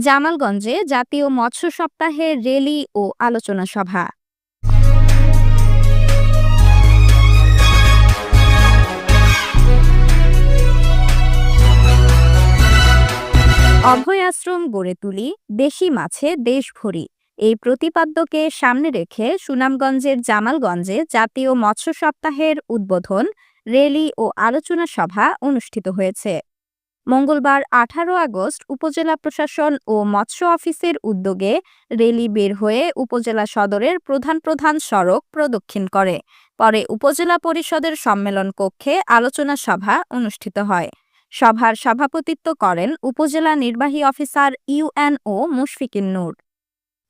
জামালগঞ্জে জাতীয় মৎস্য সপ্তাহের রেলি ও আলোচনা সভা। অভয় আশ্রম গড়ে তুলি, দেশি মাছে দেশ ভরি। এই প্রতিপাদ্যকে সামনে রেখে সুনামগঞ্জের জামালগঞ্জে জাতীয় মৎস্য সপ্তাহের উদ্বোধন, রেলি ও আলোচনা সভা অনুষ্ঠিত হয়েছে। মঙ্গলবার আঠারো আগস্ট উপজেলা প্রশাসন ও মৎস্য অফিসের উদ্যোগে রেলি বের হয়ে উপজেলা সদরের প্রধান প্রধান সড়ক প্রদক্ষিণ করে। পরে উপজেলা পরিষদের সম্মেলন কক্ষে আলোচনা সভা অনুষ্ঠিত হয়। সভার সভাপতিত্ব করেন উপজেলা নির্বাহী অফিসার ইউএনও মুশফিকিন নূর।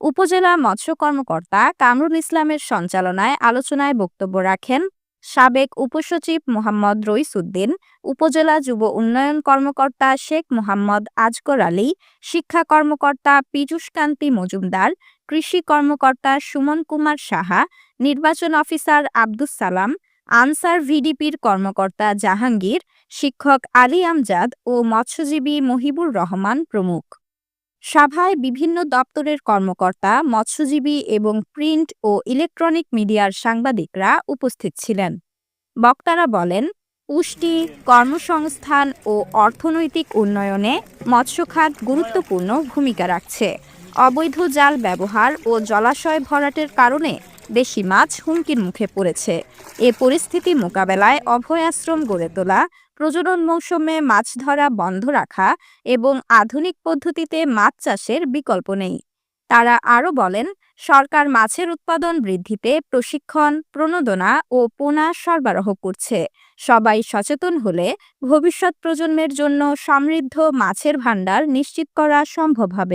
উপজেলা মৎস্য কর্মকর্তা কামরুল ইসলামের সঞ্চালনায় আলোচনায় বক্তব্য রাখেন সাবেক উপসচিব মোহাম্মদ রইসুদ্দিন, উপজেলা যুব উন্নয়ন কর্মকর্তা শেখ মোহাম্মদ আজগর আলী, শিক্ষা কর্মকর্তা পীযূষ কান্তি মজুমদার, কৃষি কর্মকর্তা সুমন কুমার সাহা, নির্বাচন অফিসার আব্দুস সালাম, আনসার ভিডিপির কর্মকর্তা জাহাঙ্গীর, শিক্ষক আলী আমজাদ ও মৎস্যজীবী মহিবুর রহমান প্রমুখ। সভায় বিভিন্ন দপ্তরের কর্মকর্তা, মৎস্যজীবী এবং প্রিন্ট ও ইলেকট্রনিক মিডিয়ার সাংবাদিকরা উপস্থিত ছিলেন। বক্তারা বলেন, পুষ্টি, কর্মসংস্থান ও অর্থনৈতিক উন্নয়নে মৎস্য খাত গুরুত্বপূর্ণ ভূমিকা রাখছে। অবৈধ জাল ব্যবহার ও জলাশয় ভরাটের কারণে দেশি মাছ হুমকির মুখে পড়েছে। এ পরিস্থিতি মোকাবেলায় অভয় আশ্রম গড়ে তোলা প্রজনন মৌসুমে মাছ ধরা বন্ধ রাখা এবং আধুনিক পদ্ধতিতে মাছ চাষের বিকল্প নেই। তারা আরও বলেন, সরকার মাছের উৎপাদন বৃদ্ধিতে প্রশিক্ষণ, প্রণোদনা ও পোনা সরবরাহ করছে। সবাই সচেতন হলে ভবিষ্যৎ প্রজন্মের জন্য সমৃদ্ধ মাছের ভাণ্ডার নিশ্চিত করা সম্ভব হবে।